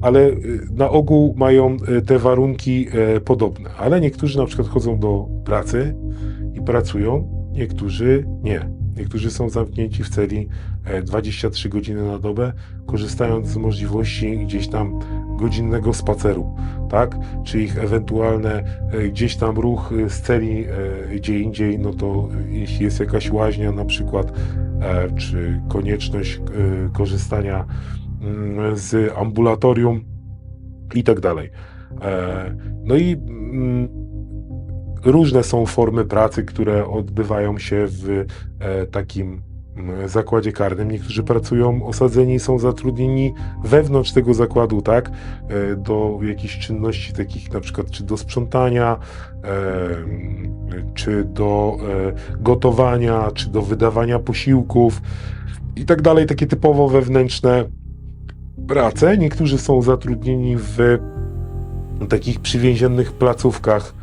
ale y, na ogół mają y, te warunki e, podobne. Ale niektórzy na przykład chodzą do pracy i pracują, niektórzy nie. Niektórzy są zamknięci w celi e, 23 godziny na dobę, korzystając z możliwości gdzieś tam godzinnego spaceru, tak? Czy ich ewentualne e, gdzieś tam ruch e, z celi e, gdzie indziej, no to e, jeśli jest jakaś łaźnia na przykład, e, czy konieczność e, korzystania z ambulatorium i tak dalej. E, No i mm, różne są formy pracy, które odbywają się w e, takim mm, zakładzie karnym. Niektórzy pracują osadzeni, są zatrudnieni wewnątrz tego zakładu, tak, e, do jakichś czynności takich na przykład czy do sprzątania, czy do gotowania, czy do wydawania posiłków i tak dalej, takie typowo wewnętrzne prace. Niektórzy są zatrudnieni w takich przywięzionych placówkach